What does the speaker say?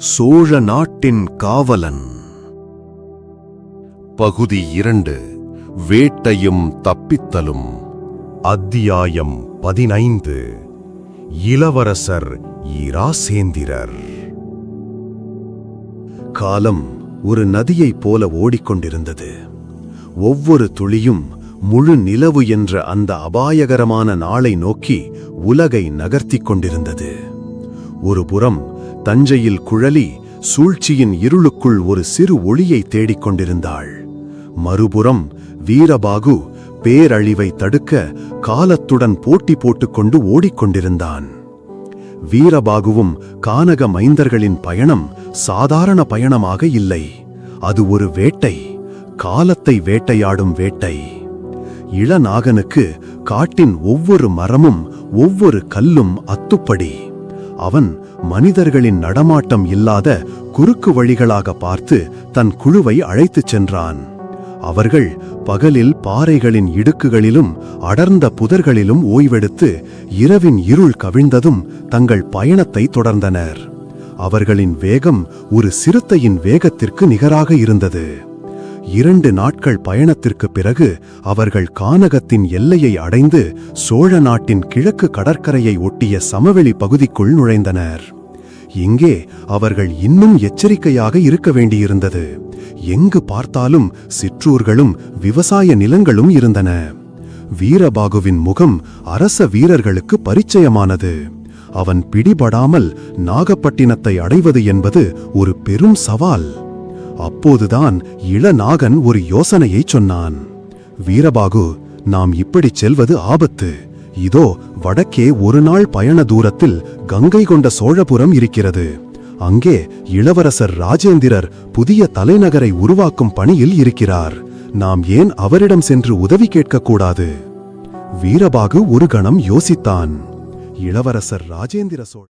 சோழ நாட்டின் காவலன். பகுதி இரண்டு வேட்டையும் தப்பித்தலும். அத்தியாயம் பதினைந்து இளவரசர் இராசேந்திரர். காலம் ஒரு நதியைப் போல ஓடிக்கொண்டிருந்தது. ஒவ்வொரு துளியும் முழு நிலவு என்ற அந்த அபாயகரமான நாளை நோக்கி உலகை நகர்த்திக் கொண்டிருந்தது. ஒரு புறம் தஞ்சையில் குழலி சூழ்ச்சியின் இருளுக்குள் ஒரு சிறு ஒளியை தேடிக் கொண்டிருந்தாள் மறுபுறம் வீரபாகு பேரழிவை தடுக்க காலத்துடன் போட்டி போட்டுக்கொண்டு ஓடிக்கொண்டிருந்தான். வீரபாகுவும் கானக மைந்தர்களின் பயணம் சாதாரண பயணமாக இல்லை. அது ஒரு வேட்டை காலத்தை வேட்டையாடும் வேட்டை. இளநாகனுக்கு காட்டின் ஒவ்வொரு மரமும் ஒவ்வொரு கல்லும் அத்துப்படி. அவன் மனிதர்களின் நடமாட்டம் இல்லாத குறுக்கு வழிகளாக பார்த்து தன் குழுவை அழைத்துச் சென்றான். அவர்கள் பகலில் பாறைகளின் இடுக்குகளிலும் அடர்ந்த புதர்களிலும் ஓய்வெடுத்து இரவின் இருள் கவிழ்ந்ததும் தங்கள் பயணத்தை தொடர்ந்தனர். அவர்களின் வேகம் ஒரு சிறுத்தையின் வேகத்திற்கு நிகராக இருந்தது. இரண்டு நாட்கள் பயணத்திற்கு பிறகு அவர்கள் கானகத்தின் எல்லையை அடைந்து சோழ நாட்டின் கிழக்கு கடற்கரையை ஒட்டிய சமவெளி பகுதிக்குள் நுழைந்தனர். இங்கே அவர்கள் இன்னும் எச்சரிக்கையாக இருக்க வேண்டியிருந்தது. எங்கு பார்த்தாலும் சிற்றூர்களும் விவசாய நிலங்களும் இருந்தன. வீரபாகுவின் முகம் அரச வீரர்களுக்கு பரிச்சயமானது. அவன் பிடிபடாமல் நாகப்பட்டினத்தை அடைவது என்பது ஒரு பெரும் சவால். அப்போதுதான் இளநாகன் ஒரு யோசனையைச் சொன்னான். வீரபாகு நாம் இப்படிச் செல்வது ஆபத்து. இதோ வடக்கே ஒரு நாள் பயண தூரத்தில் கங்கை கொண்ட சோழபுரம் இருக்கிறது. அங்கே இளவரசர் ராஜேந்திரர் புதிய தலைநகரை உருவாக்கும் பணியில் இருக்கிறார். நாம் ஏன் அவரிடம் சென்று உதவி கேட்கக்கூடாது? வீரபாகு ஒரு கணம் யோசித்தான். இளவரசர் ராஜேந்திர சோழ